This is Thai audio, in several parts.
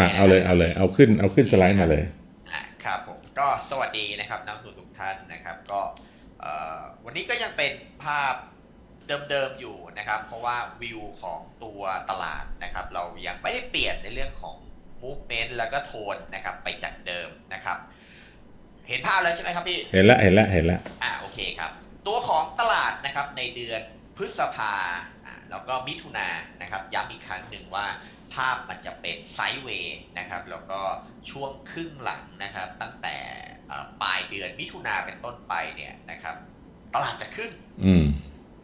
อ่าเอาเลยเอาเลยเอาขึ้นเอาขึ้นสไลด์มาเลยอะครับผมก็สวัสดีนะครับนักลงทุนทุกท่านนะครับ ก็เอ่อวันนี้ก็ยังเป็นภาพเดิมๆอยู่นะครับ เพราะว่าวิวของตัวตลาดนะครับ เรายังไม่ได้เปลี่ยนในเรื่องของ movement แล้วก็โทนนะครับไปจากเดิมนะครับ เห็นภาพแล้วใช่ไหมครับพี่ เห็นละเห็นละเห็นละอ่าโอเคครับ ตัวของตลาดนะครับในเดือนพฤษภาอ่าแล้วก็มิถุนายนนะครับย้ำอีกครั้งหนึ่งว่า ภาพมันจะเป็นไซด์เวย์นะครับแล้วก็ช่วงครึ่งหลังนะครับ ตั้งแต่เอ่อปลายเดือนมิถุนาเป็นต้นไปเนี่ยนะครับ ตลาดจะขึ้นอืม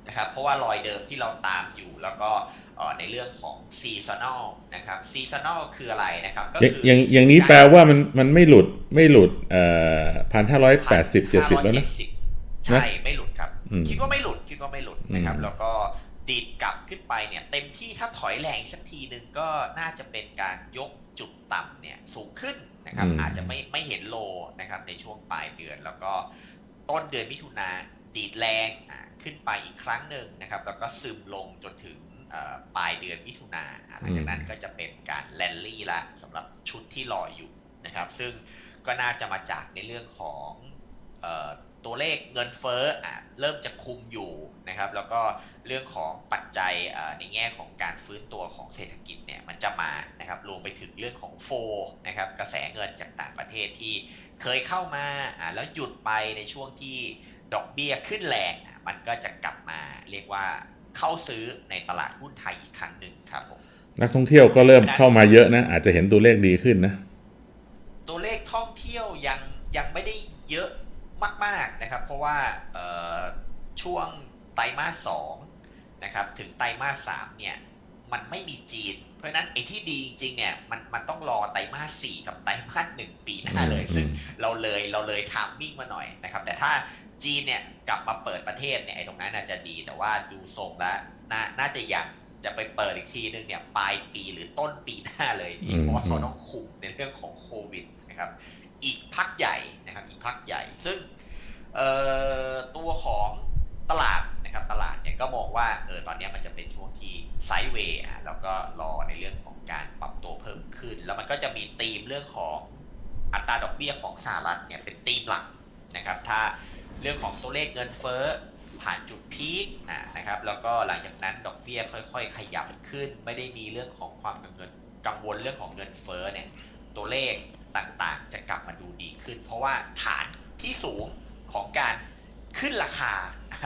นะครับเพราะว่ารอยเดิมที่เราตามอยู่แล้วก็เอ่อในเรื่องของซีซันอลนะครับซีซันอลคืออะไรนะครับก็อย่างคืออย่างอย่างนี้แปลว่ามันมันไม่หลุดไม่หลุดเอ่อพันห้าร้อยแปดสิบเจ็ดสิบแล้วนะใช่ไม่หลุดครับอืมคิดว่าไม่หลุดคิดว่าไม่หลุดนะครับอืมแล้วก็ ดีดกลับขึ้นไปเนี่ยเต็มที่ถ้าถอยแรงอีกสักทีหนึ่งก็น่าจะเป็นการยกจุดต่ำเนี่ยสูงขึ้นนะครับอาจจะไม่ไม่เห็นโลนะครับในช่วงปลายเดือน แล้วก็ต้นเดือนมิถุนาดีดแรงอะขึ้นไปอีกครั้งหนึ่งนะครับแล้วก็ซึมลงจนถึงเอ่อปลายเดือนมิถุนาอะหลังจากนั้นก็จะเป็นการแลนลี่ละสำหรับชุดที่รออยู่นะครับซึ่งก็น่าจะมาจากในเรื่องของเอ่อ ตัวเลขเงินเฟ้ออะเริ่มจะคุมอยู่นะครับ แล้วก็เรื่องของปัจจัยเอ่อในแง่ของการฟื้นตัวของเศรษฐกิจเนี่ยมันจะมานะครับรวมไปถึงเรื่องของโฟนะครับกระแสเงินจากต่างประเทศที่เคยเข้ามาอะแล้วหยุดไปในช่วงที่ดอกเบี้ยขึ้นแรงอะมันก็จะกลับมาเรียกว่าเข้าซื้อในตลาดหุ้นไทยอีกครั้งหนึ่งครับผมนักท่องเที่ยวก็เริ่มเข้ามาเยอะนะ อาจจะเห็นตัวเลขดีขึ้นนะ ตัวเลขท่องเที่ยวยังยังไม่ได้เยอะ มาก ๆนะครับ เพราะว่าเอ่อช่วงไตรมาสสองนะครับถึงไตรมาสสามเนี่ยมันไม่มีจีน เพราะฉะนั้นไอ้ที่ดีจริงๆเนี่ยมันมันต้องรอไตรมาสสี่กับไตรมาสหนึ่งปีหน้าเลยอืมซึ่งเราเลยเราเลยทามมิ่งมาหน่อยนะครับ แต่ถ้าจีนเนี่ยกลับมาเปิดประเทศเนี่ยไอ้ตรงนั้นน่าจะดีแต่ว่าดูทรงแล้วน่าน่าจะยังจะไปเปิดอีกทีนึงเนี่ยปลายปีหรือต้นปีหน้าเลยพี่เพราะว่าเขาต้องคุมในเรื่องของโควิดนะครับ อีกพักใหญ่นะครับอีกพักใหญ่ ซึ่งตัวของตลาดนะครับตลาดเนี่ยก็มองว่าเออตอนนี้มันจะเป็นช่วงที่ไซด์เวย์อะแล้วก็รอในเรื่องของการปรับตัวเพิ่มขึ้น แล้วมันก็จะมีธีมเรื่องของอัตราดอกเบี้ยของสหรัฐเนี่ยเป็นธีมหลักนะครับถ้าเรื่องของตัวเลขเงินเฟ้อผ่านจุดพีคนะนะครับแล้วก็หลังจากนั้นดอกเบี้ยค่อย ๆ ขยับขึ้น ไม่ได้มีเรื่องของความกังวลกังวลเรื่องของเงินเฟ้อเนี่ยตัวเลข ต่างๆ จะกลับมาดูดีขึ้น เพราะว่าฐานที่สูงของการขึ้นราคา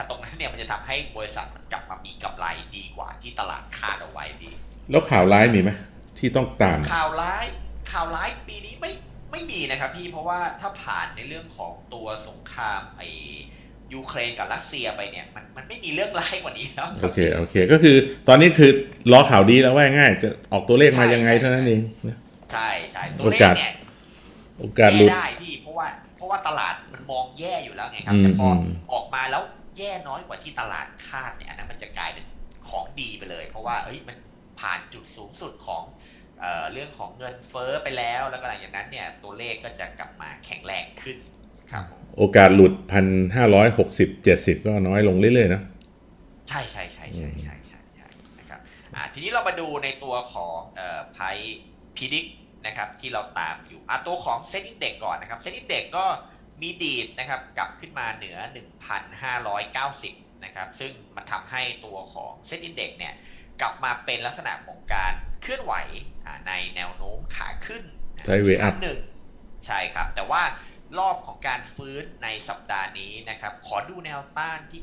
ตรงนั้นเนี่ยมันจะทำให้บริษัทมันกลับมามีกำไรดีกว่าที่ตลาดคาดเอาไว้ดี แล้วข่าวร้ายมีไหมที่ต้องตาม ข่าวร้ายข่าวร้ายปีนี้ไม่ไม่มีนะครับพี่เพราะว่าถ้าผ่านในเรื่องของตัวสงครามไอยูเครนกับรัสเซียไปเนี่ยมันมันไม่มีเรื่องร้ายกว่านี้แล้วโอเคโอเค ก็คือตอนนี้คือรอข่าวดีแล้วว่าง่าย จะออกตัวเลขมายังไงเท่านั้นเองนะใช่ใช่ตัวเลโอกาขสเนี่ย โอกาสหลุแย่ด ได้พี่เพราะว่าเพราะว่าตลาดมันมองแย่อยู่แล้วไงครับ อืมแต่พออม ออกมาแล้วแย่น้อยกว่าที่ตลาดคาดเนี่ยอันนั้นมันจะกลายเป็นของดีไปเลย เพราะว่าเอ้ยมันผ่านจุดสูงสุดของเอ่อเรื่องของเงินเฟ้อไปแล้ว แล้วก็หลังจากนั้นเนี่ยตัวเลขก็จะกลับมาแข็งแรงขึ้นครับผมโอกาสหลุดพันห้าร้อยหกสิบเจ็ดสิบก็น้อยลงเรื่อยๆนะ ใช่ใช่ใช่ใช่ใช่ใช่ใช่นะครับอ่าทีนี้เรามาดูในตัวของเอ่อไพ่พิดิก นะครับที่เราตามอยู่อะตัวของเซ็นดิเด็กก่อนนะครับเซ็นดิเด็กก็มีดีดนะครับกลับขึ้นมาเหนือ 1,590 นะครับ ซึ่งมันทำให้ตัวของเซ็นดิเด็กเนี่ยกลับมาเป็นลักษณะของการเคลื่อนไหวอ่าในแนวโน้มขาขึ้นนะ Sideway ครั้ up งหนึ่งใช่ครับ แต่ว่ารอบของการฟื้นในสัปดาห์นี้นะครับ ขอดูแนวต้านที่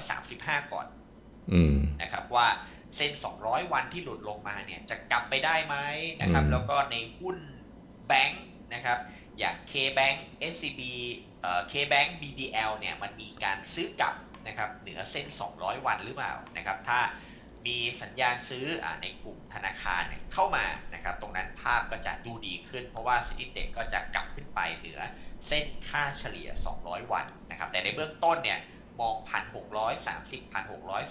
1,635ก่อนอืมนะครับว่า เส้น200 วันที่หลุดลงมาเนี่ยจะกลับไปได้ไหมนะครับอืมแล้วก็ในหุ้นแบงค์นะครับ อย่าง K-Bank SCB เอ่อ K-Bank BDL เนี่ยมันมีการซื้อกลับนะครับเหนือเส้น 200 วันหรือเปล่านะครับ ถ้ามีสัญญาณซื้ออาในกลุ่มธนาคารเนี่ยเข้ามานะครับ ตรงนั้นภาพก็จะดูดีขึ้น เพราะว่าสินเด็กก็จะกลับขึ้นไปเหนือเส้นค่าเฉลี่ย 200 วันนะครับ แต่ในเบื้องต้นเนี่ย มอง1,630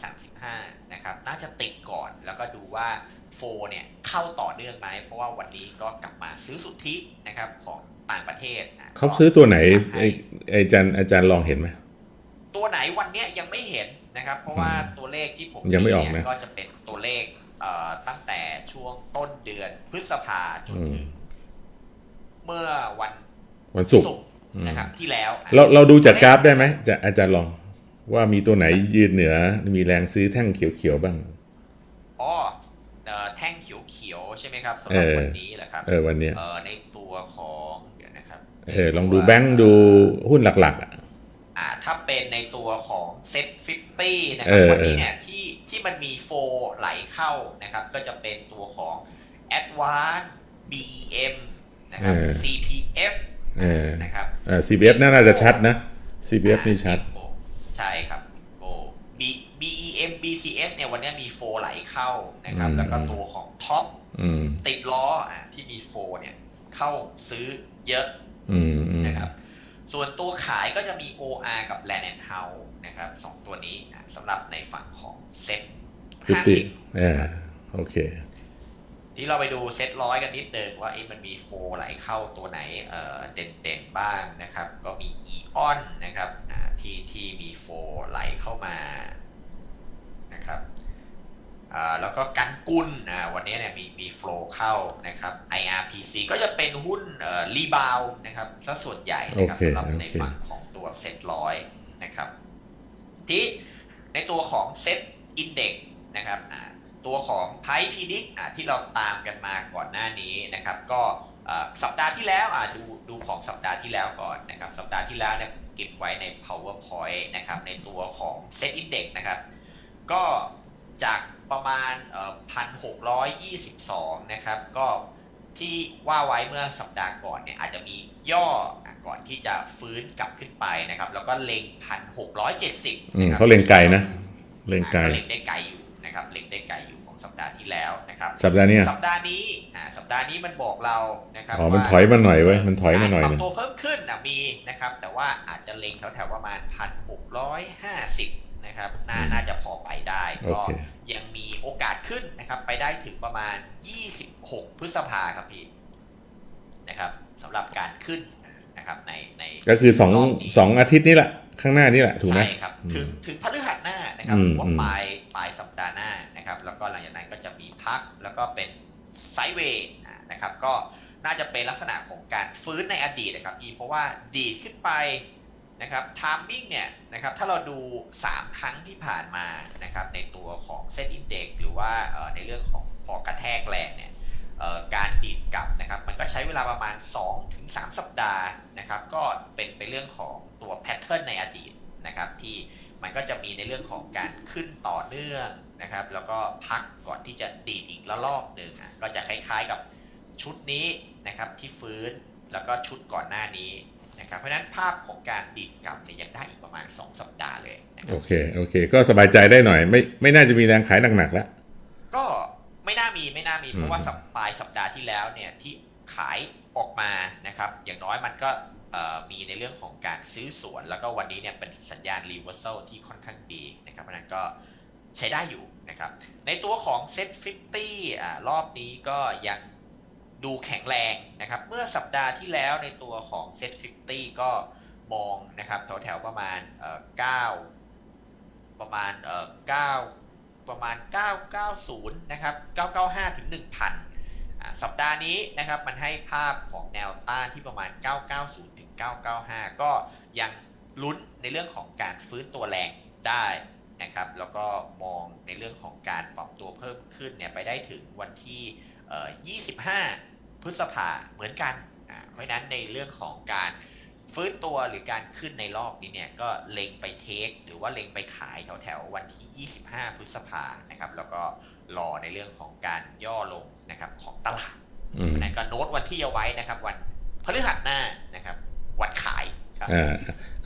1,635นะครับ น่าจะติดก่อนแล้วก็ดูว่าโฟเนี่ยเข้าต่อเนื่องไหมเพราะว่าวันนี้ก็กลับมาซื้อสุทธินะครับของต่างประเทศนะเขาซื้อตัวไหนก็ไอไออาจารย์อาจารย์ลองเห็นไหมตัวไหนวันเนี้ยยังไม่เห็นนะครับ เพราะว่าตัวเลขที่ผมยังไม่ออกนะเยก็จะเป็นตัวเลขเอ่อตั้งแต่ช่วงต้นเดือนพฤษภาจนถึงเมื่อวันวันศุกร์ศุกร์อืมนะครับที่แล้ว เราเราดูจากกราฟได้ไหมจะอาจารย์ลอง ว่ามีตัวไหนยืนเหนือมีแรงซื้อแท่งเขียวๆบ้าง อ๋อเอ่อแท่งเขียวๆใช่ไหมครับสำหรับเออวันนี้แหละครับ เออวันเนี้ยเอ่อในตัวของเดี๋ยวนะครับ เออลองดูแบงค์ดูหุ้นหลักๆอะอ่าถ้าเป็นในตัวของเซ็ต50นะคเอรับอวันนี้เนี่ยที่ที่มันมีโฟไหลเข้านะครับ ก็จะเป็นตัวของ Advance BEM นะครับ CPF เออนะครับเออ CBF น่าจะชัดนะ CBF นี่ชัดโอ้ ใช่ครับโอ้ B BEM BTS เนี่ยวันนี้มีโฟไหลเข้านะครับอืมแล้วก็ตัวของท็อปอืมติดล้ออะที่มีโฟเนี่ยเข้าซื้อเยอะอืมอืมนะครับ ส่วนตัวขายก็จะมี OR กับ Land and House นะครับสองตัวนี้อะสำหรับในฝั่งของเซ็ตฟิฟตี้เออโอเค ที่เราไปดูเซ็ตร้อยกันนิดนึงว่าเอ๊ะมันมีโฟไหลเข้าตัวไหนเอ่อเด่นๆบ้างนะครับ ก็มีอีออนนะครับอ่าที่ที่มีโฟไหลเข้ามานะครับอ่าแล้วก็กันกุลอ่าวันนี้เนี่ยมีมีโฟลเข้านะครับ IRPC ก็จะเป็นหุ้นเอ่อรีบาวนะครับซะส่วนใหญ่นะครับโอเคสำหรับในโอเคฝั่งของตัวเซ็ตร้อยนะครับ ที่ในตัวของเซ็ตอินเด็กนะครับอ่า ตัวของไพพีดิกที่เราตามกันมาก่อนหน้านี้นะครับ ก็อ่าสัปดาห์ที่แล้วอ่าดูดูของสัปดาห์ที่แล้วก่อนนะครับ สัปดาห์ที่แล้วเนี่ยเก็บไว้ใน powerpoint นะครับในตัวของเซ็ตอินเด็กนะครับ ก็จากประมาณพันหกร้อยยี่สิบสองนะครับ ก็ที่ว่าไว้เมื่อสัปดาห์ก่อนเนี่ยอาจจะมีย่ออะก่อนที่จะฟื้นกลับขึ้นไปนะครับ แล้วก็เล็งพันหกร้อยเจ็ดสิบอืมเขาเล็งไกลนะ เล็งไกลอะเล็งได้ไกลอยู่ นะครับเล็งได้ไกลอยู่ของสัปดาห์ที่แล้วนะครับ สัปดาห์เนี้ยสัปดาห์นี้อ่าสัปดาห์นี้มันบอกเรานะครับอ๋อมันว่าถอยมาหน่อยเว้ยมันถอยมาหน่อยปรัหนึบงตัวเพิ่มขึ้นนะมีนะครับ แต่ว่าอาจจะเล็งแถวๆประมาณพันหกร้อยห้าสิบนะครับน่าอืมน่าจะพอไปได้โอก็เคยังมีโอกาสขึ้นนะครับ ไปได้ถึงประมาณ 26 พฤษภาครับพี่นะครับสำหรับการขึ้น นะครับในในก็คือสองรบนี้สองอาทิตย์นี้แหละข้างหน้านี่แหละถูกไหมใช่ครับอืมถึงถึงพฤหัสหน้านะครับอืมว่าอืมปลายปลายสัปดาห์หน้านะครับแล้วก็หลังจากนั้นก็จะมีพักแล้วก็เป็นไซด์เวย์อ่านะครับก็น่าจะเป็นลักษณะของการฟื้นในอดีตนะครับพี่เพราะว่าดีดขึ้นไปนะครับทามมิ่งเนี่ยนะครับถ้าเราดู 3 ครั้งที่ผ่านมานะครับในตัวของเซ็ตอินเด็กหรือว่าเอ่อในเรื่องของพอกระแทกแรงเนี่ยเอ่อ การดีดกลับนะครับ มันก็ใช้เวลาประมาณ 2-3 สัปดาห์นะครับ ก็เป็นไปเรื่องของตัวแพทเทิร์นในอดีตนะครับที่มันก็จะมีในเรื่องของการขึ้นต่อเนื่องนะครับ แล้วก็พักก่อนที่จะดีดอีกระลอกหนึ่งอะก็จะคล้ายๆกับชุดนี้นะครับที่ฟื้นแล้วก็ชุดก่อนหน้านี้นะครับเพราะฉะนั้นภาพของการดีดกลับเนี่ยยังได้อีกประมาณ 2 สัปดาห์เลยนะครัโอบเคโอเค ก็สบายใจได้หน่อย ไม่ไม่น่าจะมีแรงขายหนักๆแล้วก็ ไม่น่ามีไม่น่ามีอืมเพราะว่าสัปปลายสัปดาห์ที่แล้วเนี่ยที่ขายออกมานะครับ อย่างน้อยมันก็เอ่อมีในเรื่องของการซื้อสวน แล้วก็วันนี้เนี่ยเป็นสัญญาณ reversal ที่ค่อนข้างดีนะครับเพราะฉะนั้นก็ใช้ได้อยู่นะครับ ในตัวของ Set 50อ่ารอบนี้ก็ยังดูแข็งแรงนะครับ เมื่อสัปดาห์ที่แล้วในตัวของ Set 50ก็มองนะครับแถวๆประมาณเอ่อ9ประมาณเอ่อ9 ประมาณ 990 นะครับ 995 ถึง 1,000 สัปดาห์นี้นะครับมันให้ภาพของแนวต้านที่ประมาณ 990 ถึง 995 ก็ยังลุ้นในเรื่องของการฟื้นตัวแรงได้นะครับ แล้วก็มองในเรื่องของการปรับตัวเพิ่มขึ้นเนี่ยไปได้ถึงวันที่ 25 พฤษภาเหมือนกัน เพราะฉะนั้นในเรื่องของการ ฟื้นตัวหรือการขึ้นในรอบนี้เนี่ยก็เล็งไปเทค หรือว่าเล็งไปขายแถวๆวันที่ 25 พฤษภานะครับ แล้วก็รอในเรื่องของการย่อลงนะครับของตลาดอืมเพราะฉะนั้นก็โน้ตวันที่เอาไว้นะครับ วันพฤหัสหน้านะครับ วันขายครับอ่า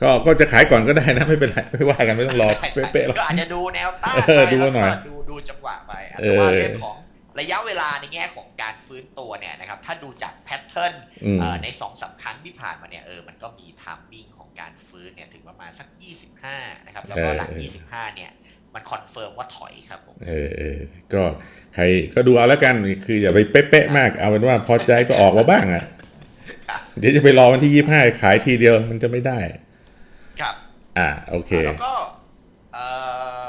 ก็ก็จะขายก่อนก็ได้นะไม่เป็นไรไม่ว่ากันไม่ต้องรอเป๊ะๆหรอกก็อาจจะดูแนวต้านเออไปดูแล้วหน่ก็อยดูดูจังหวะไปอะเอแต่อว่าเรื่องของ ระยะเวลาในแง่ของการฟื้นตัวเนี่ยนะครับถ้าดูจากแพทเทิร์นอืมเอ่อในสองสามครั้งที่ผ่านมาเนี่ยเออมันก็มีทามมิ่งของการฟื้นเนี่ยถึงประมาณสัก 25 นะครับ แล้วก็หลังเออ25 เนี่ยมันคอนเฟิร์มว่าถอยครับผมเออเออก็ใครก็ดูเอาแล้วกันคืออย่าไปเป๊ะๆมาก เอาเป็นว่าพอใจก็ออกมาบ้างอะครับเดี๋ยวจะไปรอวันที่ยี่ห้าขายทีเดียวมันจะไม่ได้ ครับ อ่าโอเคแล้วก็เอ่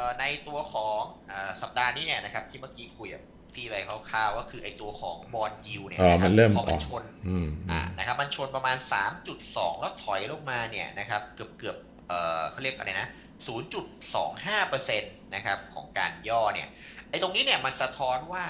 อในตัวของเอ่อสัปดาห์นี้เนี่ยนะครับที่เมื่อกี้คุย กับพี่ไปคร่าวๆก็คือไอตัวของบอลยิวเนี่ยอ๋อนะคมัรับนเริ่มพอมันออกชนอืมอ่านะครับมันชนประมาณ 3.2 แล้วถอยลงมาเนี่ยนะครับเกือบเกือบเออเขาเรียกอะไรนะ 0.25%นะครับของการย่อเนี่ยไอ้ตรงนี้เนี่ยมันสะท้อนว่า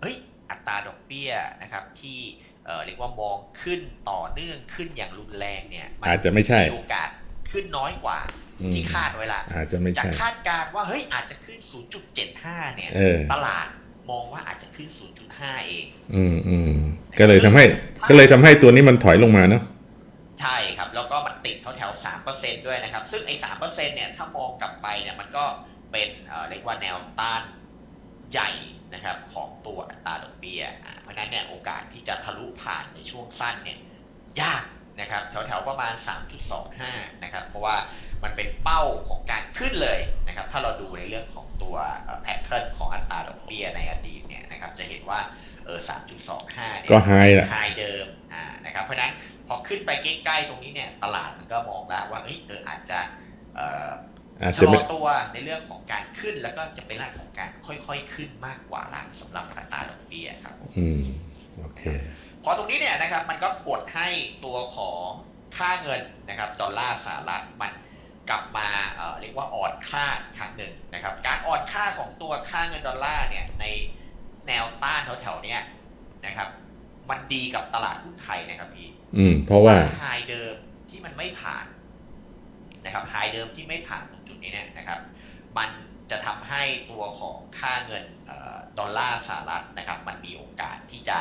เฮ้ยอัตราดอกเบี้ยนะครับที่เออเรียกว่ามองขึ้นต่อเนื่องขึ้นอย่างรุนแรงเนี่ยมัอาจจะไม่ใช่มีโอกาสขึ้นน้อยกว่าอืมที่คาดไว้ละอาจจะไม่จากใช่คาดการณ์ว่าเฮ้ยอาจจะขึ้น 0.75 เนี่ยเออตลาด มองว่าอาจจะขึ้น 0.5 เอง อืมอืมก็เลยทำให้ ก็เลยทำให้ตัวนี้มันถอยลงมาเนาะ ใช่ครับ แล้วก็มันติดแถวแถวสามเปอร์เซ็นด้วยนะครับ ซึ่งไอ้สามเปอร์เซ็นเนี่ย ถ้ามองกลับไปเนี่ย มันก็เป็นเอ่อเรียกว่าแนวต้านใหญ่นะครับของตัวอัตราดอกเบี้ยอ่าเพราะฉะนั้นเนี่ยโอกาสที่จะทะลุผ่านในช่วงสั้นเนี่ย ยาก นะครับแถวแถวๆประมาณ 3.25 นะครับ เพราะว่ามันเป็นเป้าของการขึ้นเลยนะครับ ถ้าเราดูในเรื่องของตัวแพทเทิร์นของอัตราดอกเบี้ยในอดีตเนี่ยนะครับ จะเห็นว่าเออ3.25เนี่ยก็ไฮแหละไฮเดิมอ่านะครับ เพราะฉะนั้นพอขึ้นไปใกล้ๆตรงนี้เนี่ยตลาดมันก็มองแล้วว่าเอ้ยเอออาจจะเอ่ออาจชะจะลไม่อตัวในเรื่องของการขึ้นแล้วก็จะเป็นเรื่องของการค่อยๆขึ้นมากกว่าละสำหรับอัตราดอกเบี้ยครับผมอืม โอเคพ อตรงนี้เนี่ยนะครับมันก็กดให้ตัวของค่าเงินนะครับดอลลาร์สหรัฐมันกลับมาเอ่อเรียกว่าอ่อนค่าอีกครั้งหนึ่งนะครับการอ่อนค่าของตัวค่าเงินดอลลาร์เนี่ยในแนวต้านแถวๆเนี้ยนะครับมันดีกับตลาดหุ้นไทยนะครับพี่อืมเพราะว่าไฮเดิมที่มันไม่ผ่านนะครับไฮเดิมที่ไม่ผ่านตรงจุดนี้เนี่ยนะครับ มันจะทำให้ตัวของค่าเงินเออดอลลาร์สหรัฐนะครับ มันมีโอกาสที่จะ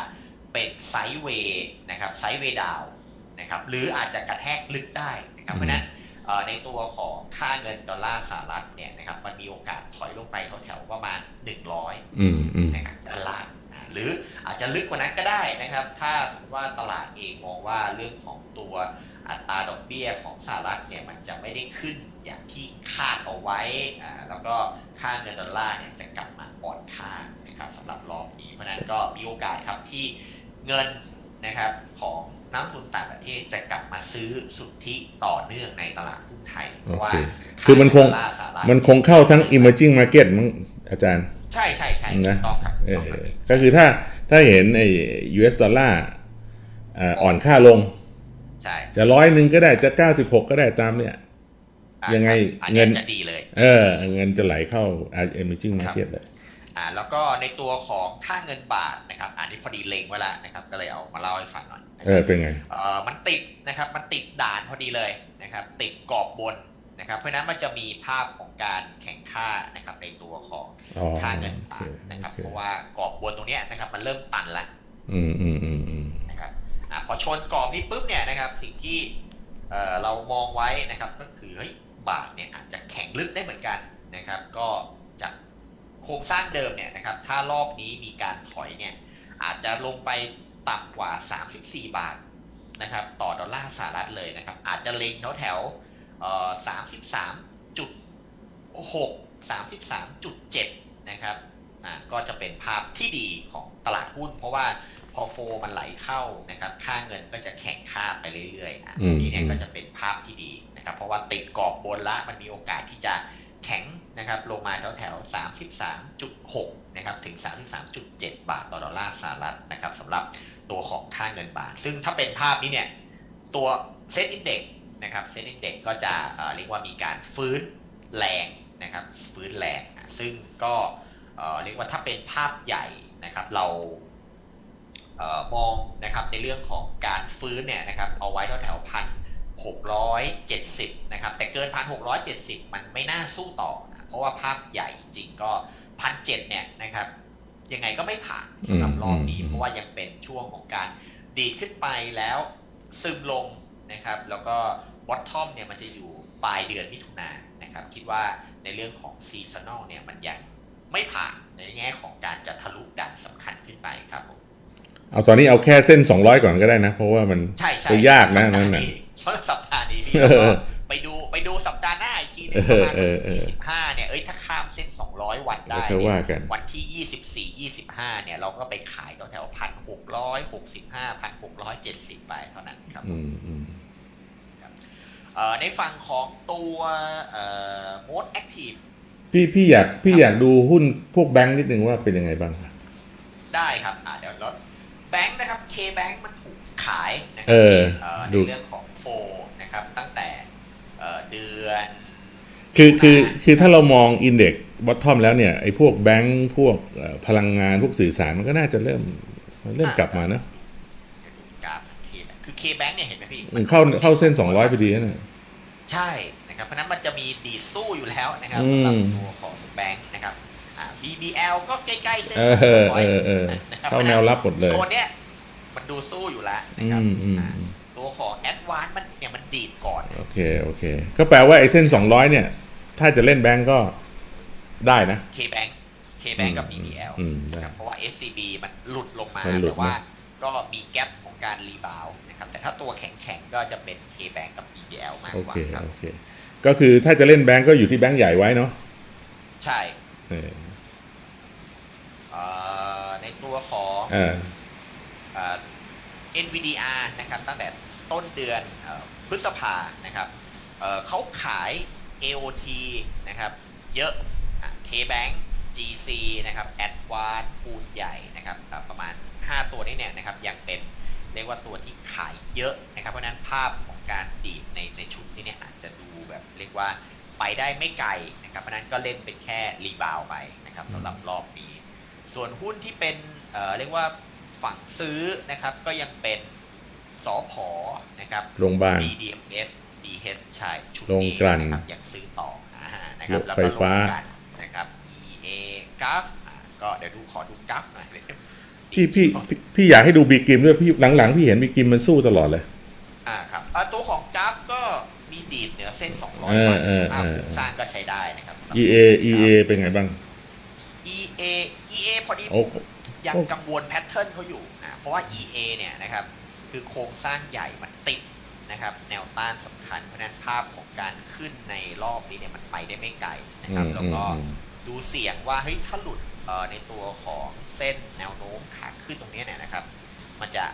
เป็นไซด์เวย์นะครับไซด์เวย์ดาวนะครับหรืออาจจะกระแทกลึกได้นะครับอืมเพราะฉะนั้นเอ่อในตัวของค่าเงินดอลลาร์สหรัฐเนี่ยนะครับมันมีโอกาสถอยลงไปแถวๆประมาณ 100อืมอืมนะครับตลาดอ่าหรืออาจจะลึกกว่านั้นก็ได้นะครับ ถ้าสมมติว่าตลาดเองมองว่าเรื่องของตัวอัตราดอกเบี้ยของสหรัฐเนี่ยมันจะไม่ได้ขึ้นอย่างที่คาดเอาไว้อ่าแล้วก็ค่าเงินดอลลาร์เนี่ยจะกลับมาอ่อนค่านะ ครับสำหรับรอบนี้ เพราะฉะนั้นก็มีโอกาสครับที่เงินนะครับของนักลงทุนต่างประเทศจะกลับมาซื้อสุทธิต่อเนื่องในตลาดหุ้นไทยเพราะว่าโอเคคือมันคงาเดอลลาร์สหรัฐมันคงเข้าทั้ง emerging market มั้งอาจารย์ ใช่ใช่ใช่นะถูกต้องครับเอถูกอต้องครับก็คือถ้าถ้าเห็นไอ้ US ดอลลาร์อ่าอ่อนค่าลงใช่จะร้อยหนึ่งก็ได้จะเก้าสิบหกก็ได้ตามเนี่ยอะยังไงครับอันเงินี้นจะดีเลย เออ เงินจะไหลเข้า emerging market เลย อ่าแล้วก็ในตัวของค่าเงินบาทนะครับ อันนี้พอดีเล็งไว้แล้วนะครับ ก็เลยเอามาเล่าให้ฟังหน่อยนะเอคอรับเป็นไงเออมันติดนะครับมันติดด่านพอดีเลยนะครับ ติดกรอบบนนะครับเพราะฉะนั้นมันจะมีภาพของการแข่งค่านะครับในตัวของอ๋อค่าเงินโอเคบาทนะครับโอเคเพราะว่ากรอบบนตรงเนี้ยนะครับ มันเริ่มตันละอืมอืมอืมอืมนะครับอะพอชนกรอบนี้ปุ๊บเนี่ยนะครับ สิ่งที่เอ่อเรามองไว้นะครับ ก็คือเฮ้ยบาทเนี่ยอาจจะแข็งลึกได้เหมือนกันนะครับ ก็จาก โครงสร้างเดิมเนี่ยนะครับถ้ารอบนี้มีการถอยเนี่ยอาจจะลงไปต่ำกว่า 34 บาทนะครับต่อดอลลาร์สหรัฐเลยนะครับอาจจะเล็งแถวแถวๆเอ่อ33.6 33.7นะครับอ่าก็จะเป็นภาพที่ดีของตลาดหุ้น เพราะว่าพอโฟมันไหลเข้านะครับค่าเงินก็จะแข่งค่าไปเรื่อยๆอะอืมนี้เนี่ยอืมก็จะเป็นภาพที่ดีนะครับเพราะว่าติดกรอบบนละมันมีโอกาสที่จะแข็ง นะครับลงมาแถวแถว33.6นะครับถึง 33.7 บาทต่อดอลลาร์สหรัฐนะครับสำหรับตัวของค่าเงินบาท ซึ่งถ้าเป็นภาพนี้เนี่ยตัวเซ็ตอินเด็กนะครับเซ็ตอินเด็กก็จะเรียกว่ามีการฟื้นแรงนะครับฟื้นแรงซึ่งก็เรียกว่าถ้าเป็นภาพใหญ่นะครับเราเออมองนะครับในเรื่องของการฟื้นเนี่ยนะครับเอาไว้แถวๆพันหกร้อยเจ็ดสิบนะครับแต่เกินพันหกร้อยเจ็ดสิบมันไม่น่าสู้ต่อ เพราะว่าภาพใหญ่จริงๆก็พันเจ็ดเนี่ยนะครับยังไงก็ไม่ผ่านสำหรับรอบนี้อืมเพราะว่ายังเป็นช่วงของการดีดขึ้นไปแล้วซึมลงนะครับแล้วก็บอททอมเนี่ยมันจะอยู่ปลายเดือนมิถุนายนนะครับคิดว่าในเรื่องของซีซันอลเนี่ยมันยังไม่ผ่านในแง่ของการจะทะลุด่านสำคัญขึ้นไปครับผมเอาตอนนี้เอาแค่เส้น 200 ก่อนก็ได้นะ เพราะว่ามันใช่ใช่ก็ยากนะสัปดานั่นห์น่ะสำหรับสัปดาห์นี้พี่เออแล้วก็ไปดูไปดูสัปดาห์ หน้าอีกทีหนึงเอประอมาณเอวันอเอที่อยี่สิบห้าเนี่ยเอ้ยถ้าข้ามเส้นสองร้อยวันเดี๋ยวได้ค่อยเนี่ยว่ากันวันที่ยี่สิบสี่ยี่สิบห้าเนี่ยเราก็ไปขายแถวๆพันหกร้อยหกสิบห้าพันหกร้อยเจ็ดสิบไปเท่านั้นครับอืมอืมเอ่อในฝั่งของตัวเอ่อ most active พี่พี่อยากพี่อยากดูหุ้นพวกแบงค์นิดนึงว่าเป็นยังไงบ้างครับได้ครับอ่าเดี๋ยวรถแบงค์นะครับ K Bank มันถูกขายนะครัเออเอ่อในดูเรื่องของโฟนะครับตั้งแต่เอ่อเดือน คือคือคือถ้าเรามองอินเด็กซ์บอททอมแล้วเนี่ยไอ้พวกแบงค์พวกเอ่อพลังงานพวกสื่อสารมันก็น่าจะเริ่มมันเริ่มกลับมาเนอะเดี๋ยวดูกราฟ K Bank คือ K Bank เนี่ยเห็นไหมพี่มันเข้าเข้าเส้น200พอดีนะเนี่ยใช่นะครับเพราะฉะนั้นมันจะมีดีดสู้อยู่แล้วนะครับอืมสำหรับตัวของแบงค์นะครับอ่า BBL ก็ใกล้ๆเส้นเอสอองร้อยเออเออนะครับเข้าแนวรับหมดเลยโซนเนี้ยมันดูสู้อยู่แล้วนะอืครับมอืมอ่าตัวของ Advance มันเนี่ยมันดีดก่อนโอเคโอเค ก็แปลว่าไอ้เส้น200เนี่ย ถ้าจะเล่นแบงก์ก็ได้นะ K Bank K Bank กับอืม BBL อืมได้ นะครับเพราะว่า SCB มันหลุดลงมา มันหลุดแต่ว่านะ ก็มีแกลบของการรีบาวด์นะครับแต่ถ้าตัวแข็งๆ ก็จะเป็น K Bank กับ BBL มากโอกว่าเคครับโอเค ก็คือถ้าจะเล่นแบงก์ก็อยู่ที่แบงก์ใหญ่ไว้เนาะใช่เออเอ่อในตัวของเออ เอ่อ NVDR นะครับตั้งแต่ต้นเดือนเอ่อพฤษภานะครับเอ่อเขาขาย AOT นะครับ เยอะอะ KBank GC นะครับ Advance ปูนใหญ่นะครับอะประมาณ 5 ตัวนี้เนี่ยนะครับยังเป็นเรียกว่าตัวที่ขายเยอะนะครับ เพราะฉะนั้นภาพของการดีดในในชุดนี้เนี่ยอาจจะดูแบบเรียกว่าไปได้ไม่ไกลนะครับ เพราะฉะนั้นก็เล่นเป็นแค่รีบาวไปนะครับสำหรับรอบนี้ ส่วนหุ้นที่เป็นเอ่อเรียกว่าฝั่งซื้อนะครับก็ยังเป็นสอพอนะครับโรงพยาบาล BDMs BH ใช่ชุดโรงนี้กลั่นนะครับยังซื้อต่ออ่านะครับรถแล้วไฟก็ฟ้าโรงกลั่นนะครับ EA g a f อ่าก็เดี๋ยวดูขอดูกราฟหน่อยพี่พี่พี่พี่อยากให้ดูบีกิมด้วยพี่หลังๆ พี่เห็นบีกิมมันสู้ตลอดเลย อ่าครับอ่าตัวของกราฟก็มีดีดเหนือเส้น 200เออวันเออภาพเออโครงสร้างก็ใช้ได้นะครับสำหรับ EA EA เป็นไงบ้าง EA EA พอดีโอ้ยังโอ้กังวลแพทเทิร์นเขาอยู่นะเพราะว่า EA เนี่ยนะครับ คือโครงสร้างใหญ่มันติด นะครับแนวต้านสำคัญเพราะฉะนั้นภาพของการขึ้นในรอบนี้เนี่ยมันไปได้ไม่ไกลนะครับอืมแล้วก็อืมดูเสี่ยงว่าเฮ้ยถ้าหลุดเอ่อในตัวของเส้นแนวโน้มขาขึ้นตรงเนี้ยเนี่ยนะครับ มันจะ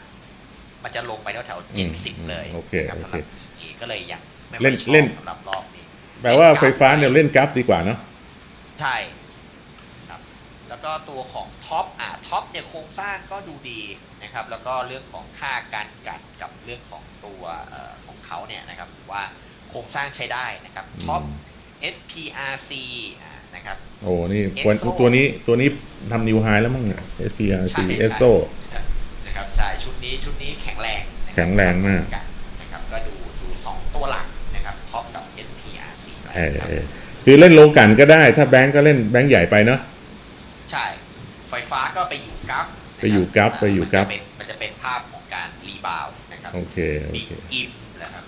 มันจะลงไปแถวแถวอืมเจ็ดสิบเลยโอเคนะครับโอสำหเครับ EA ก็เลยยังไม่เล่นค่อยชอบเล่นสำหรับรอบนี้ แปลว่าไฟฟ้าเนี่ยเล่นกราฟดีกว่าเนาะใช่ครับ แล้วก็ตัวของท็อปอ่าท็อปเนี่ยโครงสร้างก็ดูดีนะครับแล้วก็เรื่องของค่าการกัดกับเรื่องของตัวเอ่อของเขาเนี่ยนะครับผมว่าโครงสร้างใช้ได้นะครับท็อป SPRC อ่านะครับโอ้นี่ตัว Esso ตัวนี้ตัวนี้ทำนิวไฮแล้วมั้งเนี่ย SPRC ใช่ใช่ ESO นะครับใช่ชุดนี้ชุดนี้แข็งแรงนะคบแข็งแรงมากนะครับก็ดูดูสองตัวหลักนะครับท็อปกับ SPRC ไปเออนะครับเออคือเล่นโลกันก็ได้ ถ้าแบงก์ก็เล่นแบงก์ใหญ่ไปเนาะ ใช่ ไฟฟ้าก็ไปอยู่กราฟนะครับไปอยู่กราฟไปอยู่กราฟ มันจะเป็นมันจะเป็นภาพของการรีบาวด์นะครับ โอเค โอบิ๊กเค กิมนะครับ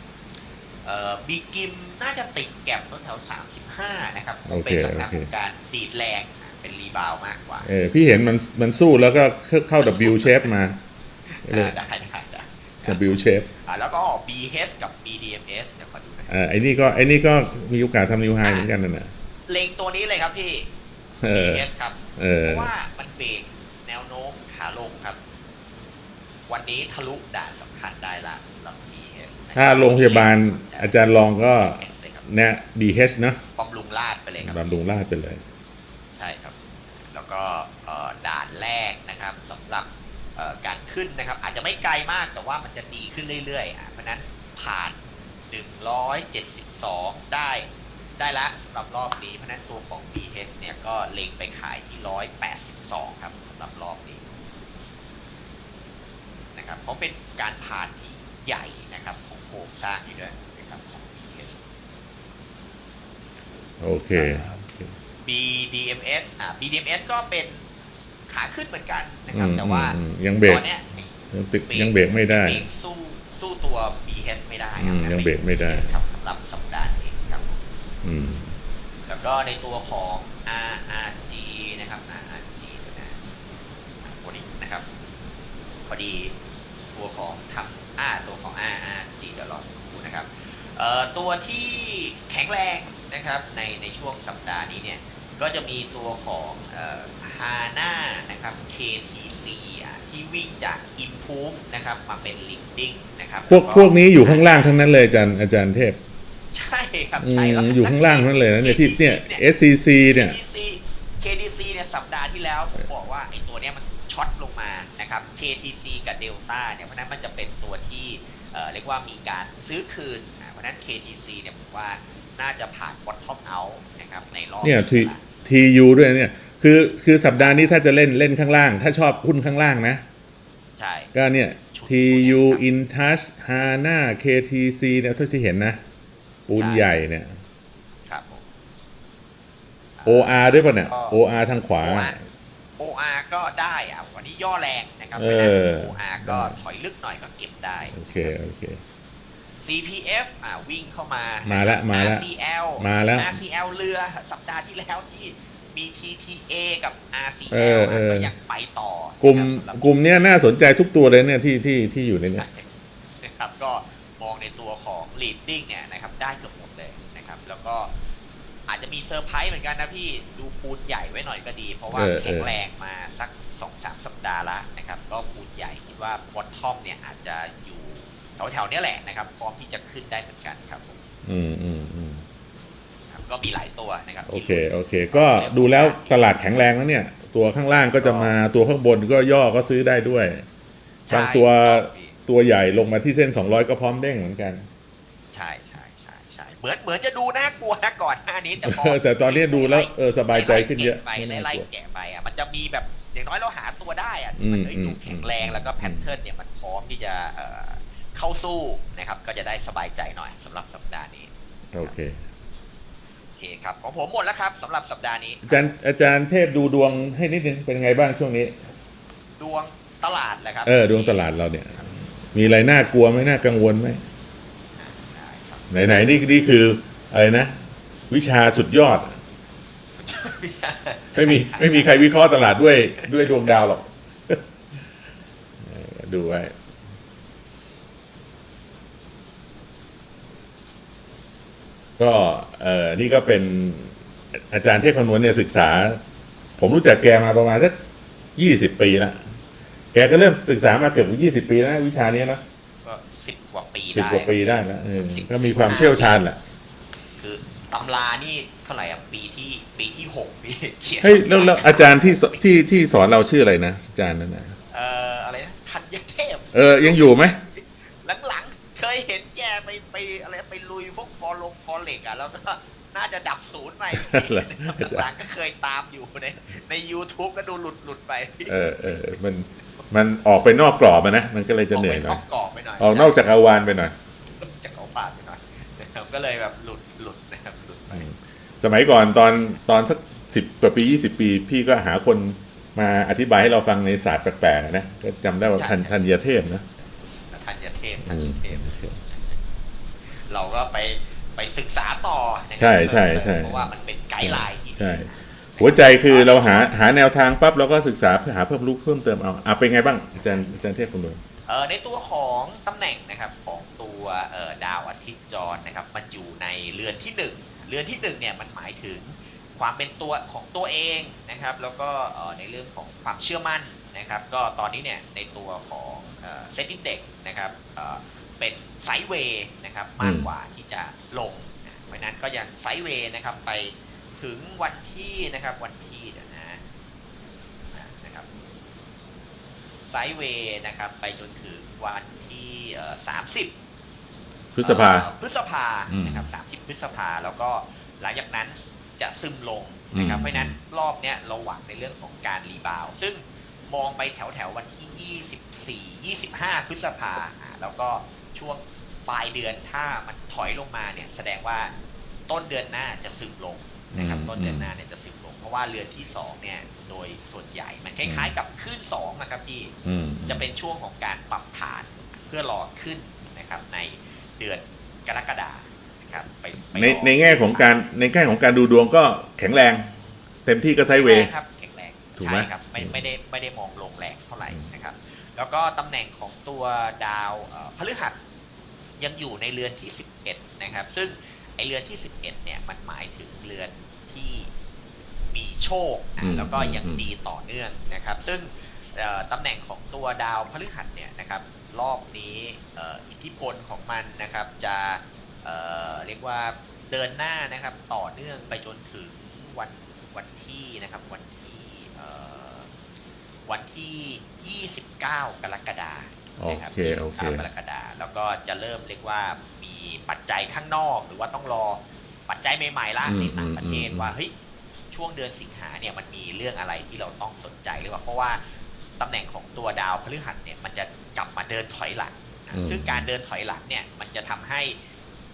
เอ่อบิ๊กกิมน่าจะติดแก็บแถวๆ35นะครับคงเป็นลักษณะของการดีดแรงอะเป็นรีบาวด์มากกว่าเออพี่เห็นมันมันสู้แล้วก็เข้า W shape มาเลยอ่าได้ได้ได้ W shape อ่าแล้วก็ BH กับ BDMs เดี๋ยวขอดูนะคเอรับอไอ้นี่ก็ไอ้นี่ก็มีโอกาสทำนิวไฮเหมือนกันนั่นแหละเล็งตัวนี้เลยครับพี่ เออ BH ครับ เออ เพราะว่ามันเบรกแนวโน้มขาลงครับ วันนี้ทะลุด่านสำคัญได้ละสำหรับ BH นะครับถ้าโรงพยาบาลอาจารย์ลองก็ BH เลยครับเนี่ย BH เนาะบำรุงราดไปเลยครับบำรุงราชไปเลย ใช่ครับ แล้วก็เอ่อด่านแรกนะครับสำหรับเอ่อการขึ้นนะครับ อาจจะไม่ไกลมากแต่ว่ามันจะดีขึ้นเรื่อยๆอะเพราะฉะนั้นผ่าน 172 ได้ ได้ละสำหรับรอบนี้เพราะฉะนั้นตัวของ BH เนี่ยก็เล็งไปขายที่ 182 ครับสำหรับรอบนี้นะครับเพราะเป็นการผ่านที่ใหญ่นะครับของโครงสร้างอยู่ด้วยนะครับของ BH โอเค BDMS อ่า BDMS ก็เป็นขาขึ้นเหมือนกันนะคอืรับมแต่ว่าอืมยังเบรก ตอนเนี้ยยังติดยังเบรกไม่ได้ เบรกสู้สู้ตัว BH ไม่ได้ครัอืมยังเบรกไม่ได้ ครับสำหรับสัปดาห์นี้ครับ อืม แล้วก็ในตัวของ RRG นะครับ RRG นะอ่าตัวนี้นะครับ พอดีตัวของทำอ่าตัวของ RRG เดี๋ยวรอสักครู่นะครับเอ่อตัวที่แข็งแรงนะครับในในช่วงสัปดาห์นี้เนี่ย ก็จะมีตัวของฮาน่านะครับ KTC อะที่วิ่งจาก Improve นะครับมาเป็น Leading นะครับพวกแล้พวกนี้อยู่ข้างล่างทั้งนั้นเลยอาจารย์อาจารย์เทพใช่ ครับอืใช่มแล้วอยู่ข้างล่างทั้งนั้นเลยนะเนี่ยที่เนี่ย KTC SCC เนี่ย KTC KTC เนี่ยสัปดาห์ที่แล้วผมบอกว่าไอ้ตัวเนี้ยมันชช็อตลงมานะครับ KTC กับ Delta เนี่ยเพราะฉะนั้นมันจะเป็นตัวที่เอ่อเรียกว่ามีการซื้อคืนอ่าเพราะฉะนั้น KTC เนี่ยผมว่าน่าจะผ่าน bottom out นะครับในรอบเนี่ยทีละทียูด้วยเนี่ยคือคือสัปดาห์นี้ถ้าจะเล่นเล่นข้างล่าง ถ้าชอบหุ้นข้างล่างนะ ใช่ ก็เนี่ยชุด TU InTouch HANA KTC เนี่ยเท่าที่เห็นนะ ปูนใหญ่เนี่ย ครับผม OR ด้วยป่ะเนี่ย ก็ OR ทางขวา OR OR ก็ได้อะวันนี้ย่อแรงนะครับเอเพราะฉะนั้นอ OR ก็ถอยลึกหน่อยก็เก็บได้ โอเค โอเค CPF อ่าวิ่งเข้ามามามาละมาละ RCL มาแล้ว RCL เรือสัปดาห์ที่แล้วที่มี TTA กับ เอ RCL ออะเออ ก็ยังไปต่อกลุ่มนะครับสำหรับกลุ่มเนี้ยน่าสนใจทุกตัวเลยเนี่ยที่ที่ที่อยู่ในเนี้ยนะครับก็มองใน ตัวของ leading เนี่ยนะครับได้เกือบหมดเลยนะครับ แล้วก็อาจจะมีเซอร์ไพรส์เหมือนกันนะพี่ดูปูนใหญ่ไว้หน่อยก็ดี เพราะว่าเออ แข็งแรงมาสักสองสามสัปดาห์ละนะครับ ก็ปูนใหญ่คิดว่าบอททอมเนี่ยอาจจะอยู่แถวๆเนี้ยแหละนะครับพร้อมที่จะขึ้นได้เหมือนกันครับผมอืมอืมอืมครับก็มีหลายตัวนะครับโอที่เค โอเค ก็ดูแล้วตลาดแข็งแรงแล้วเนี่ย ตัวข้างล่างก็จะมาตัวข้างบนก็ย่อก็ซื้อได้ด้วยใช่บางตัวครับพี่ตัวใหญ่ลงมาที่เส้น 200 ก็พร้อมเด้งเหมือนกัน ใช่ใช่ใช่ใช่เห มือนเหมือนจะดูน่ากลัวนะก่อนหน้านี้แต่พอแต่ตอนนี้ดูแล้วเออสบายใจขึ้นเยอะไปไม่ไล่น่าไล่กลัวแกะไปอะมันจะมีแบบอย่างน้อยเราหาตัวได้อะที่มันอืมเอ้ยอืมดูแข็งแรงแล้วก็แพทเทิร์นเนี่ยมันพร้อมที่จะเอ่อเข้าสู้นะครับ ก็จะได้สบายใจหน่อยสำหรับสัปดาห์นี้โอเคโอเคครับของผมหมดแล้วครับสำหรับสัปดาห์นี้ อาจารย์อาจารย์เทพดูดวงให้นิดนึงเป็นไงบ้างช่วงนี้ ดวงตลาดแหละครับเออดวงตลาดเราเนี่ย มีอะไรน่ากลัวไหมน่ากังวลไหม ได้ครับไหนๆนี่นี่คืออะไรนะ วิชาสุดยอด ไม่มีไม่มีใครวิเคราะห์ตลาดด้วยด้วยดวงดาวหรอกเออดูไว้ก็เออนี่ก็เป็นอาจารย์เทพคำนวณเนี่ยศึกษา ผมรู้จักแกมาประมาณสักยี่สิบปีแล้วแกก็เริ่มศึกษามาเกือบยี่สิบปีแล้วนะวิชาเนี้ยนะก็ สิบกว่าปีสิบได้ กว่าปีได้แล้วเออสิบ ก็มีความเชี่ยวชาญแหละคือตำรานี่เท่าไหร่อะปีที่ปีที่หกปีเขียนเฮ้ยแล้วแล้วอาจารย์ที่สที่ที่สอนเราชื่ออะไรนะอาจารย์นั่นนะเอ่ออะไรนะธัญเทพ เออยังอยู่ไหมหลังๆ เคยเห็นแกไปไปอะไรไปลุยพวกฟอลลงฟอลเล็กอะ แล้วก็น่าจะดับศูนย์ไปเหรอหลังๆก็เคยตามอยู่ในใน YouTube ก็ดูหลุดหลุดๆไป เออเออมัน มันออกไปนอกกรอบอะนะ มันก็เลยจะเหนื่อยหน่อออยกกรอบไปหน่อยออกนอกจากอาวานไปหน่อยจากเขาปากไปหน่อยนะครับก็เลยแบบหลุดหลุดนะครับหลุดไปอืมสมัยก่อนตอนตอนสักสิบกว่าปียี่สิบปี พี่ก็หาคนมาอธิบายให้เราฟังในศาสตร์แปลกๆนะก็จำได้ว่าใช่ทันใช่ทันยเทพนะธัญเทพธัญเทพ เราก็ไปไปศึกษาต่อนะครัใช่ใช่ใช่เพราะว่ามันเป็นไกด์ไลน์ที่ดีใช่ หัวใจคือเราหาหาแนวทางปั๊บเราก็ศึกษาเพื่อหาเพิ่มรู้เพิ่มเติมเอาอะเป็นไงบ้างอาจารย์อาจารย์เทพคุณดูเออในตัวของตำแหน่งนะครับของตัวเออดาวอาทิตย์จรนะครับมันอยู่ในเรือนที่หนึ่งเรือนที่หนึ่งเนี่ยมันหมายถึงความเป็นตัวของตัวเองนะครับแล้วก็ในเรื่องของความเชื่อมั่นนะครับก็ตอนนี้เนี่ยในตัวของเซตติ้งเด็กนะครับเป็นไซด์เวย์นะครับมากกว่าที่จะลงเพราะฉะนั้นก็ยังไซด์เวย์นะครับไป ถึงวันที่นะครับวันที่เดี๋ยวนะนะครับไซด์เวย์นะครับไปจนถึงวันที่สามสิบพฤษภาพฤษภาอืมนะครับสามสิบพฤษภาแล้วก็หลังจากนั้นจะซึมลงนะครับอืมเพราะฉะนั้นรอบเนี้ยเราหวังในเรื่องของการรีบาวด์ซึ่งมองไปแถวแถวๆวันที่ 24 25 พฤษภาอ่าแล้วก็ช่วงปลายเดือนถ้ามันถอยลงมาเนี่ยแสดงว่าต้นเดือนหน้าจะซึมลง นะครับอืมต้นเดือนหน้าเนี่ยจะซึมลง เพราะว่าเรือนที่สองเนี่ยโดยส่วนใหญ่มันคล้ายๆกับขึ้นสองนะครับพี่อืมจะเป็นช่วงของการปรับฐานเพื่อรอขึ้นนะครับในเดือนกรกฎานะครับไปไปในรอในแง่ของการในแง่ของการดูดวงก็แข็งแรง เต็มที่ก็ไซด์เวย์แข็งแรงครับแข็งแรงถูกไหมใช่ครับไม่ไม่ได้ไม่ได้มองลงแรงเท่าไหร่นะครับ แล้วก็ตำแหน่งของตัวดาวเอ่อพฤหัสยังอยู่ในเรือนที่ 11 นะครับ ซึ่ง ไอเรือนที่11เนี่ยมันหมายถึงเรือนที่มีโชคอะอืมแล้วก็ยังอืมดีต่อเนื่องนะครับ ซึ่งเอ่อตำแหน่งของตัวดาวพฤหัสเนี่ยนะครับ รอบนี้เอ่ออิทธิพลของมันนะครับจะเอ่อเรียกว่าเดินหน้านะครับต่อเนื่องไปจนถึงวันวันที่นะครับวันที่เอ่อวันที่ 29 กรกฎาคมโอ นะครับเคโอเค29กรกฎาคมแล้วก็จะเริ่มเรียกว่ามีปัจจัยข้างนอก หรือว่าต้องรอปัจจัยใหม่ๆละอืมในต่างประเทศอืม ว่าเฮ้ยช่วงเดือนสิงหาเนี่ยมันมีเรื่องอะไรที่เราต้องสนใจหรือเปล่าเพราะว่าตำแหน่งของตัวดาวพฤหัสเนี่ยมันจะกลับมาเดินถอยหลังนะซึ่งการเดินถอยหลังเนี่ยมันจะทำให้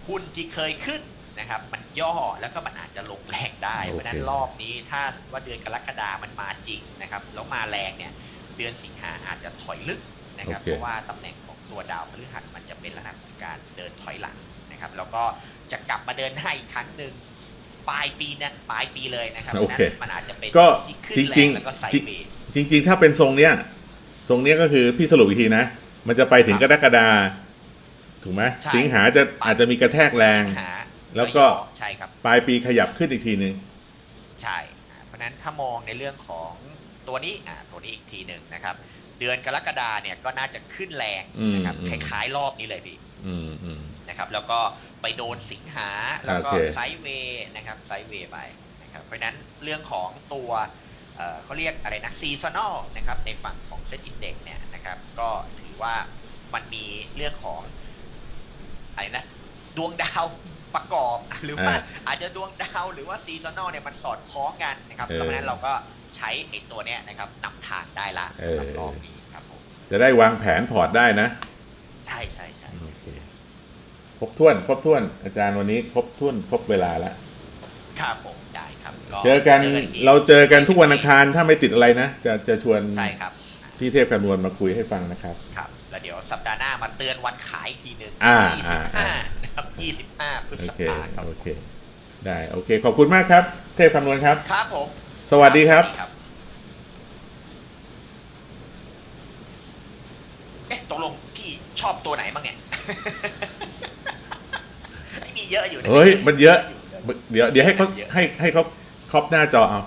หุ้นที่เคยขึ้นนะครับมันย่อแล้วก็มันอาจจะลงแรงได้เพราะฉะนั้นรอบนี้ถ้าสมมุติว่าเดือนกรกฎามันมาจริงนะครับแล้วมาแรงเนี่ยเดือนสิงหาอาจจะถอยลึก นะครับโอเคเพราะว่าตำแหน่งของตัวดาวพฤหัสมันจะเป็นลักษณะของการเดินถอยหลังนะครับ แล้วก็จะกลับมาเดินหน้าอีกครั้งหนึ่งปลายปีเนะปลายปีเลยนะครับโอเคนั้นมันอาจจะเป็นก็ที่ขึ้นจแรริงงๆแล้วก็ไซจริงด์เวย์จริง ๆ ถ้าเป็นทรงเนี้ยทรงเนี้ยก็คือพี่สรุปอีกทีนะ มันจะไปถึงกรกฎาถูกไหมใช่สิงหาจะอาจจะมีกระแทกแรงสิงหาแล้วก็ใช่ครับปลายปีขยับขึ้นอีกทีหนึ่งใช่อ่าเพราะฉะนั้นถ้ามองในเรื่องของตัวนี้อ่าตัวนี้อีกทีหนึ่งนะครับ เดือนกรกฎาเนี่ยก็น่าจะขึ้นแรงนะครับอืมคล้ายๆรอบนี้เลยพี่อืมอืมนะครับ แล้วก็ไปโดนสิงหาแล้วก็โอเคไซด์เวย์นะครับไซด์เวย์ไปนะครับเพราะฉะนั้นเรื่องของตัวเอ่อเขาเรียกอะไรนะซีซันอลนะครับในฝั่งของเซ็ตอินเด็กเนี่ยนะครับ ก็ถือว่ามันมีเรื่องของอะไรนะดวงดาว ประกอบ หรือว่าอ่าอาจจะดวงดาวหรือว่าซีซันอลเนี่ยมันสอดคล้องกันนะครับเออเพราะฉะนั้นเราก็ใช้ไอ้ตัวเนี้ยนะครับนำทางได้ละสำหรับเออรอบนี้ครับผมจะได้วางแผนพอร์ตได้นะ ใช่ใช่ใช่โอใช่เคใช่ครบถ้วนครบถ้วนอาจารย์วันนี้ครบถ้วนครบเวลาแล้วครับผมได้ครับเจอกันที่เราเจอกันทุกวันอังคารถ้าไม่ติดอะไรนะ จะจะชวนใช่ครับพี่เทพคำนวณมาคุยให้ฟังนะครับ ครับ แล้วเดี๋ยวสัปดาห์หน้ามาเตือนวันขายอีกทีหนึ่งอ่ายี่อ่าสิบห้าอ่านะ ครับยี่สิบห้าพฤโอษเคภาครับ โอเค ได้โอเค ขอบคุณมากครับ เทพคำนวณครับ ครับผม สวัสดีครับสวัสดีเอ๊ะตกลงพี่ชอบตัวไหนบ้างเนี่ยมีเยอะอยู่นะเฮ้ยมันเยอะ เดี๋ยวเดี๋ยวให้เขาให้ให้เขาครอบหน้าจอเอา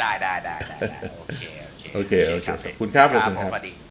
ได้ได้ได้ได้ได้โอเค โอเคโอเคโอเครับขอบคุณครับครับขอบคุณผมครับ สวัสดี